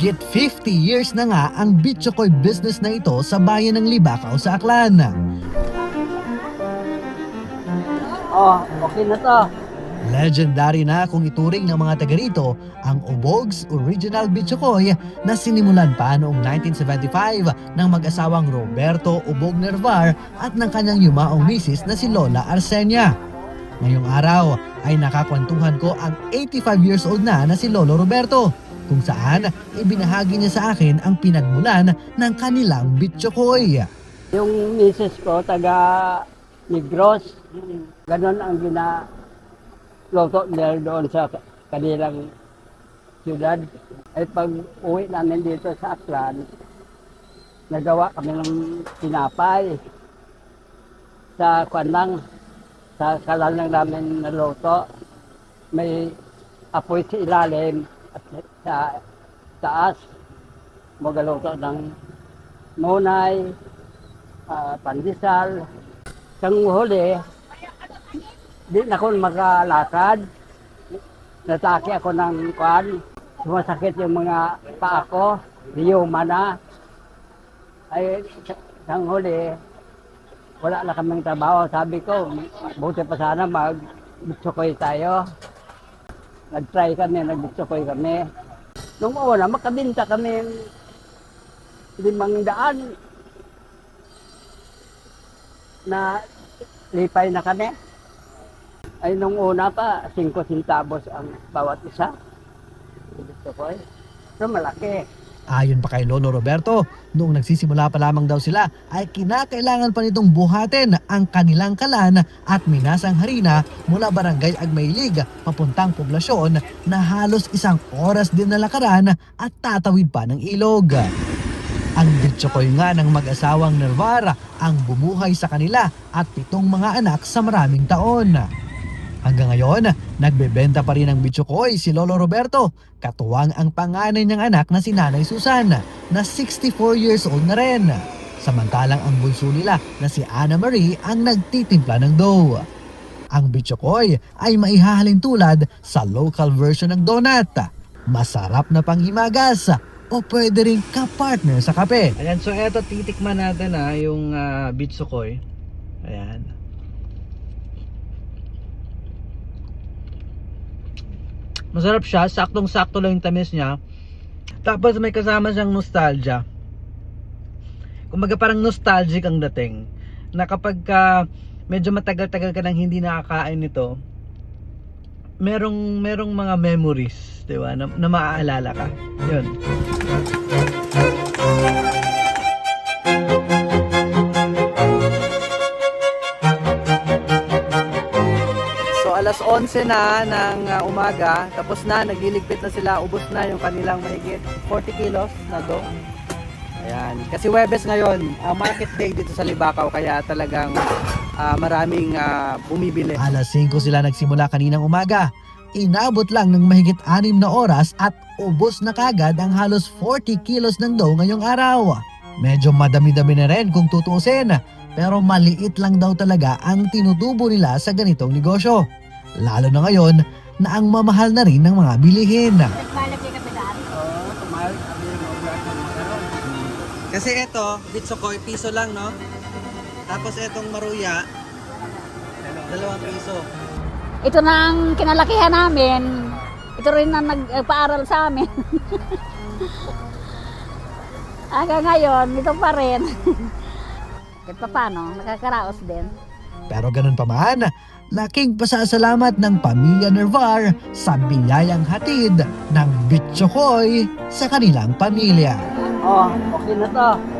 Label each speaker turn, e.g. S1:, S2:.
S1: Mahigit 50 years na nga ang Bitchokoy business na ito sa bayan ng Libacao sa Aklan.
S2: Oh, okay na to.
S1: Legendary na kung ituring ng mga taga rito ang Ubog's Original Bitchokoy na sinimulan pa noong 1975 ng mag-asawang Roberto Ubog Nervar at ng kanyang yumaong misis na si Lola Arsenia. Ngayong araw ay nakakwentuhan ko ang 85 years old na na si Lolo Roberto kung saan ibinahagi niya sa akin ang pinagmulan ng kanilang Bitchokoy.
S2: Yung misis ko, taga Negros, ganon ang ginaloto nila doon sa kanilang siyudad. Ay pag uwi namin dito sa Aklan, nagawa kami ng tinapay sa kwan sa kalal lang namin naluto. May apoy sa ilalim at sa taas, magaluto ng munay, ah, pandesal. Sang huli, di na ako makalakad. Natake ako ng kwan. Sumasakit yung mga paa ko. Liyuma na. Ay, sang huli, wala na kaming trabaho. Sabi ko, buti pa sana mag bitsukoy tayo. Nag-try kami, nag-bitsukoy kami. Nung una, makabinta kami ng limang daan na lipay na kami. Ay nung una pa, 5 centavos ang bawat isa. Gusto ko eh. Pero malaki.
S1: Ayon pa kay Lolo Roberto, noong nagsisimula pa lamang daw sila ay kinakailangan pa nitong buhatin ang kanilang kalan at minasang harina mula barangay Agmaylig papuntang poblasyon na halos isang oras din na lakaran at tatawid pa ng ilog. Ang bitsokoy nga ng mag-asawang Nervara ang bumuhay sa kanila at pitong mga anak sa maraming taon. Hanggang ngayon, nagbebenta pa rin ng bitsokoy si Lolo Roberto, katuwang ang panganay niyang anak na si Nanay Susan, na 64 years old na rin. Samantalang ang bunso nila na si Anna Marie ang nagtitimpla ng dough. Ang bitsokoy ay maihahalin tulad sa local version ng donut. Masarap na panghimagas o pwede rin ka-partner sa kape.
S3: Ayan, so eto titikman natin ah, yung uh, bitsukoy. Ayan. Masarap siya, saktong-sakto lang yung tamis niya. Tapos may kasama siyang nostalgia. Kumbaga parang nostalgic ang dating. Na kapag ka medyo matagal-tagal ka nang hindi nakakain nito, merong merong mga memories, 'di ba? Na, na maaalala ka. 'Yun. Alas 11 na ng uh, umaga, tapos na, nagliligpit na sila, ubos na yung kanilang mahigit 40 kilos na do. Ayan. Kasi Webes ngayon, uh, market day dito sa Libacao, kaya talagang uh, maraming uh, bumibili.
S1: Alas 5 sila nagsimula kaninang umaga. Inabot lang ng mahigit 6 na oras at ubos na kagad ang halos 40 kilos ng dough ngayong araw. Medyo madami-dami na rin kung tutuusin, pero maliit lang daw talaga ang tinutubo nila sa ganitong negosyo. Lalo na ngayon na ang mamahal na rin ng mga bilihin.
S3: Kasi ito, bitsokoy, piso lang, no? Tapos itong maruya, dalawang piso.
S4: Ito na ang kinalakihan namin. Ito rin ang nagpaaral sa amin. Hanggang ngayon, ito pa rin. Kahit pa paano, nakakaraos din.
S1: Pero ganun pa man, laking pasasalamat ng pamilya Nervar sa biyayang hatid ng Bitchokoy sa kanilang pamilya.
S2: Oh, okay na to.